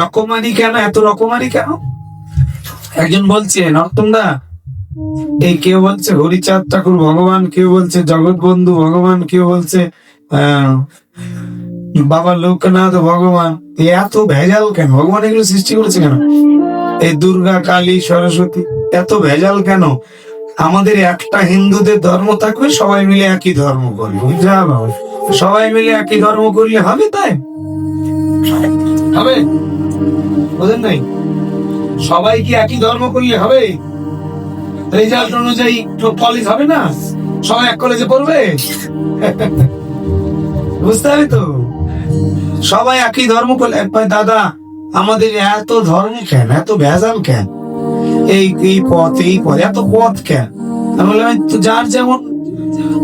রকমারি কেন? এত রকমারি কেন? একজন বলছে নর্তমদা এই কেউ বলছে হরিচাঁদ ঠাকুর, ভগবান কেউ বলছে জগৎ বন্ধু, ভগবান কেউ বলছে বাবা লোকনাথ ভগবান। এত ভেজাল কেন? ভগবান এগুলো সৃষ্টি করেছে কেন? এই দুর্গা, কালী, সরস্বতী, এত ভেজাল কেন? আমাদের একটা হিন্দুদের ধর্ম থাকবে, সবাই মিলে একই ধর্ম করি সবাই মিলে একই ধর্ম করলে হবে তাই? হবে। বোঝেন নাই? সবাই কি একই ধর্ম করলে হবে রেজাল্ট অনুযায়ী কলেজ হবে না? সবাই এক কলেজে পড়বে? বুঝতে হবে তো? সবাই একই ধর্ম করলে একবার দাদা, আমাদের এত ধর্ম কেন? এত ভেজাল কেন? এই এই পথ এই পথ, এত পথ কেন? আমি বললাম যার যেমন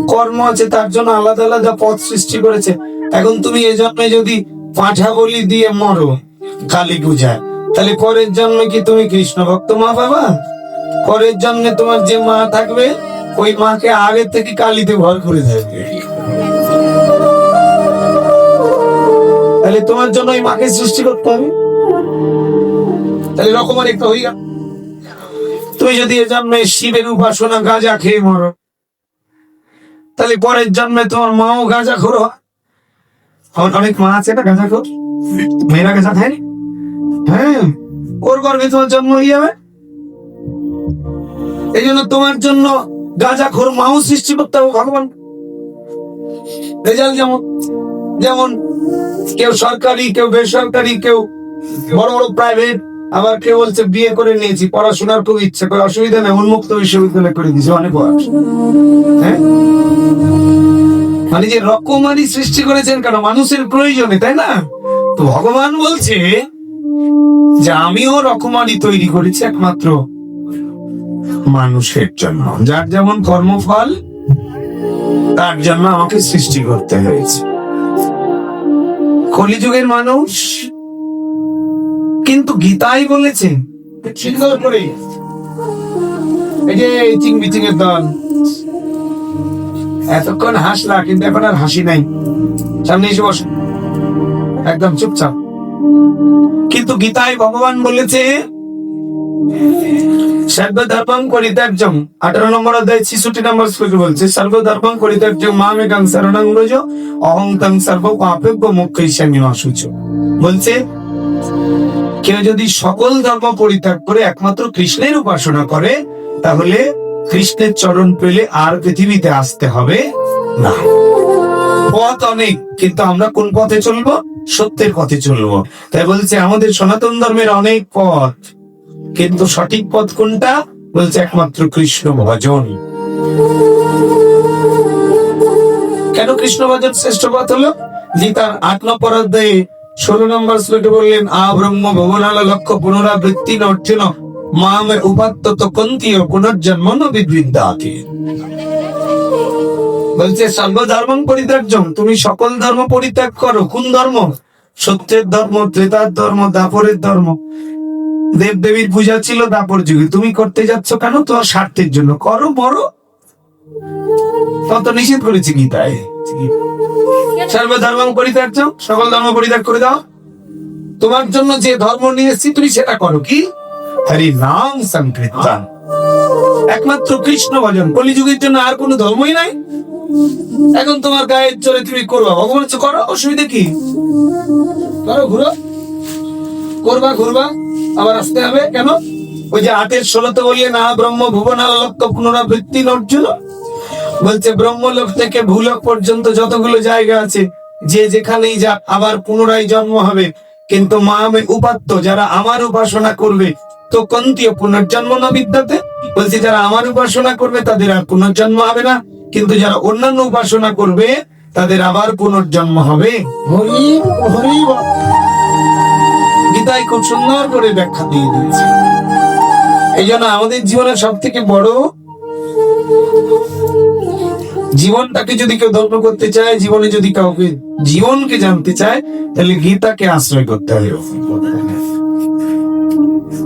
কর্ম আছে, তার জন্য আলাদা আলাদা পথ সৃষ্টি করেছে। এখন তুমি এই জন্মে যদি পাঁঠা বলি দিয়ে মরো। কালী পূজায় তাহলে পরের জন্মে কি তুমি কৃষ্ণ ভক্ত মা বাবা? পরের জন্মে তোমার যে মা থাকবে, ওই মাকে আগে থেকে কালীতে ভর করে থাকবে। তাহলে তোমার জন্য ওই মাকে সৃষ্টি করতে হবে। তাহলে রকমের একটা গেল। তুমি যদি এ জন্মে শিবের উপাসনা গাঁজা খেয়ে মরো, তাহলে পরের জন্মে তোমার মাও গাঁজা খোরো অনেক মা আছে না গাঁজা খোর? মেয়েরা গাঁজা খায়নি হ্যাঁ ওর গর্ভে তোমার জন্ম হয়ে যাবে। এই জন্য তোমার জন্য গাঁজা খোর মাও সৃষ্টি করতে হবে ভগবান। রেজাল্ট যেমন যেমন কেউ সরকারি, কেউ বেসরকারি, কেউ বড় বড় প্রাইভেট আবার কেউ বলছে বিয়ে করে নিয়েছি, পড়াশোনার খুব ইচ্ছে করে, অসুবিধা নেই, উন্মুক্ত বিশ্ববিদ্যালয় করে দিয়েছে, অনেক বয়স। হ্যাঁ? মানে যে রকমারি সৃষ্টি করেছেন কেন, মানুষের প্রয়োজনে, তাই না? তো ভগবান বলছে যে আমিও রকমারি তৈরি করেছি একমাত্র মানুষের জন্য। যার যেমন কর্মফল, তার জন্য আমাকে সৃষ্টি করতে হয়েছে। কলিযুগের মানুষ কিন্তু গীতাই বলেছে সুন্দর করে। এই যে চিং বিচিং এর দল। এতক্ষণ হাসলা, কিন্তু এখন আর হাসি নাই। সামনে এসে বস। একদম চুপচাপ। কিন্তু গীতায় ভগবান বলেছে, সর্বধর্মং পরিত্যাজ্যম আঠারো নম্বর অধ্যায়, ছিষট্টি নম্বর শ্লোকে বলছে, সর্বধর্মং পরিত্যাজ্যম মামেকাং শরণং ব্রজ অহং তং সর্ব পাপেভ্য মুখ্যৈষামী অসুচ বলছে, কেউ যদি সকল ধর্ম পরিত্যাগ করে একমাত্র কৃষ্ণের উপাসনা করে, তাহলে কৃষ্ণের চরণ পেলে আর পৃথিবীতে আসতে হবে না। পথ অনেক, কিন্তু আমরা কোন পথে চলবো? সত্যের পথে চলবো। তাই বলছে, আমাদের সনাতন ধর্মের অনেক পথ, কিন্তু সঠিক পথ কোনটা? বলছে, একমাত্র কৃষ্ণ ভজন। কেন কৃষ্ণ ভজন শ্রেষ্ঠ পথ হলো? গীতার আট নম্বর অধ্যায়ে ষোলো নম্বর শ্লোকে বললেন, আ ব্রহ্ম ভবনাল লক্ষ্য পুনরাবৃত্তি অর্জুন মামে উপাত্ত কন্তীয় পুনর্জন্ম বিবৃদ্ধাতি বলছে, সর্বধর্ম পরিত্যাজ্যম তুমি সকল ধর্ম পরিত্যাগ করো। কোন ধর্ম? সত্যের ধর্ম, ত্রেতার ধর্ম, দাপরের ধর্ম। দেব দেবীর পূজা ছিল দাপর যুগে। তুমি করতে যাচ্ছ কেন? তোমার স্বার্থের জন্য। করো বড় তত নিষেধ করেছি গীতায় পরিত্যাজ্য, সকল ধর্ম পরিত্যাগ করে দাও। তোমার জন্য যে ধর্ম নিয়ে এসেছি, তুমি সেটা করো কি? হরি নাম সংকীর্তন। একমাত্র কৃষ্ণ ভজন। কলিযুগের জন্য আর কোনো ধর্মই নাই। এখন তোমার গায়ের চলে তুমি করবা। ভগবান হচ্ছে করো, অসুবিধা কি? করো, ঘুরো। করবা, ঘুরবা। আবার আসতে হবে। কেন? ওই যে আটের ষোলোতে বললেন না ব্রহ্ম ভুবন লক্ষ্য পুনরাবৃত্তি অর্জুন বলছে, ব্রহ্মলোক থেকে ভূলোক পর্যন্ত যতগুলো জায়গা আছে, যে যেখানেই যা, আবার পুনরায় জন্ম হবে। কিন্তু মা আমি উপাত্ত, যারা আমার উপাসনা করবে, তো কন্তীয় পুনর্জন্ম না বিদ্যাতে? বলছে, যারা আমার উপাসনা করবে, তাদের আর পুনর্জন্ম হবে না। কিন্তু যারা অন্যান্য উপাসনা করবে তাদের আবার পুনর্জন্ম হবে। গীতায় খুব সুন্দর করে ব্যাখ্যা দিয়ে দিয়েছে। এই জন্য আমাদের জীবনের সব থেকে বড় জীবনটাকে যদি কেউ ধর্ম করতে চায় জীবনে যদি কাউকে জীবনকে জানতে চায় তাহলে গীতাকে আশ্রয় করতে হবে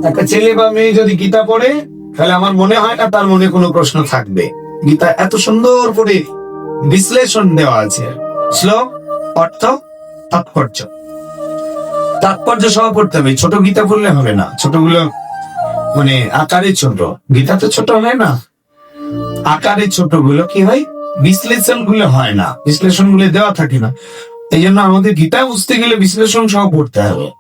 একটা ছেলে বা মেয়ে যদি গীতা পড়ে তাহলে আমার মনে হয় না তার মনে কোনো প্রশ্ন থাকবে। গীতা এত সুন্দর করে বিশ্লেষণ দেওয়া আছে। শ্লোক, অর্থ, তাৎপর্য। তাৎপর্য সহ পড়তে হবে। ছোট গীতা পড়লে হবে না। ছোটগুলো মানে আকারে ছোট। গীতা তো ছোট হয় না। আকারে ছোটগুলো কি হয়? বিশ্লেষণগুলো হয় না। বিশ্লেষণগুলো দেওয়া থাকে না। এই জন্য আমাদের গীতা বুঝতে গেলে বিশ্লেষণ সহ পড়তে হবে।